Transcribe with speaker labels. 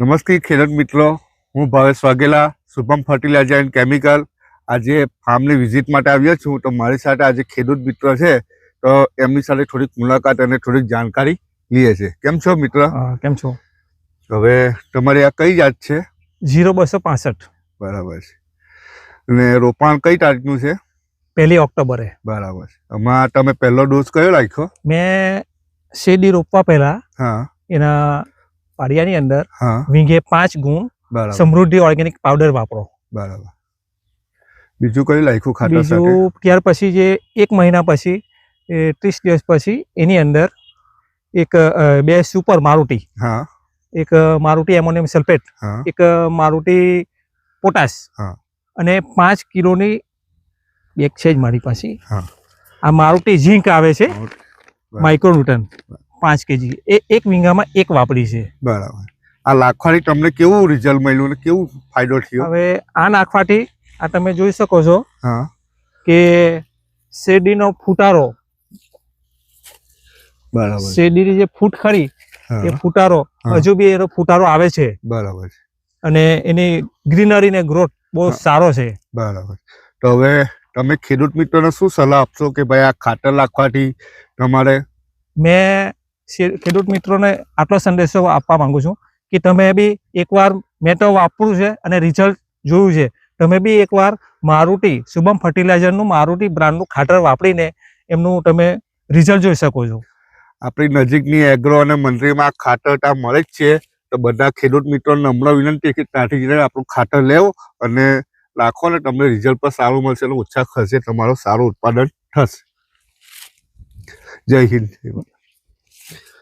Speaker 1: નમસ્તે ખેડૂત મિત્રો. હું Bhavesh Vaghela Shubham fertiliser and chemical. આજે ફાર્મની વિઝિટ માટે આવ્યો છું. તો મારી સાથે આજે ખેડૂત મિત્ર છે. તો એમની સાથે થોડીક મુલાકાત અને થોડીક જાણકારી લઈએ છે કેમ છો મિત્ર?
Speaker 2: કેમ છો?
Speaker 1: હવે તમારી આ કઈ જાત છે?
Speaker 2: જીરો બસો પાસઠ.
Speaker 1: બરાબર છે. અને રોપાણ કઈ તારીખનું છે?
Speaker 2: પહેલી ઓક્ટોબરે.
Speaker 1: બરાબર છે. આમાં તમે પહેલો ડોઝ કયો રાખ્યો?
Speaker 2: મેં શેરડી રોપવા પહેલા
Speaker 1: હા.
Speaker 2: એના પાડિયાની અંદર વીંઘે પાંચ ગુણ સમૃદ્ધિ ઓર્ગેનિક પાવડર વાપરો.
Speaker 1: બરાબર. બીજું કયું લાયકું ખાતર
Speaker 2: બીજું ત્યાર પછી જે એક મહિના પછી ત્રીસ દિવસ પછી એની અંદર એક બે સુપર મારુતિ.
Speaker 1: હા.
Speaker 2: એક મારુતિ એમોનિયમ સલ્ફેટ એક મારુતિ પોટાશ
Speaker 1: હા.
Speaker 2: અને પાંચ કિલોની એક છે જ મારી પાસે.
Speaker 1: હા.
Speaker 2: આ મારુતિ ઝીંક આવે છે. માઇક્રોન્યુટન. પાંચ કેજી. એ એક વીંગામાં એક વાપરી છે.
Speaker 1: બરાબર. આ લાખવાડી તમને કેવું રિઝલ્ટ મળ્યું અને કેવું ફાયદો થયો?
Speaker 2: હવે આ નાખવાથી આ તમે જોઈ શકો છો કે શેરડીનો ફૂટારો
Speaker 1: બરાબર.
Speaker 2: શેરડીની જે ફૂટ ખરી એ ફૂટારો હજુ બી એનો ફૂટારો આવે છે.
Speaker 1: બરાબર
Speaker 2: અને એની ગ્રીનરી ને ગ્રોથ બહુ સારો છે.
Speaker 1: બરાબર. તો હવે તમે ખેડૂત મિત્રોને શું સલાહ આપશો કે ભાઈ આ ખાતર નાખવાથી તમારે
Speaker 2: મેં ખેડૂત મિત્રોને આટલો સંદેશો આપવા માંગુ છું કે તમે બી એકવાર મેં તો વાપર્યું છે અને રિઝલ્ટ જોયું છે. તમે બી એકવાર મારુતિ શુભમ ફર્ટિલાઇઝરનું મારુતિ બ્રાન્ડનું ખાતર વાપરીને એમનું તમે રિઝલ્ટ જોઈ શકો છો.
Speaker 1: આપણી નજીકની એગ્રો અને મંત્રીમાં આ ખાતર ત્યાં મળે જ છે. તો બધા ખેડૂત મિત્રોને નમ્ર વિનંતી કે ત્યાંથી જઈને આપણું ખાતર લેવો અને રાખો ને તમને રિઝલ્ટ પણ સારું મળશે અને ઓછા ખર્ચે તમારું સારું ઉત્પાદન થશે. જય હિન્દ.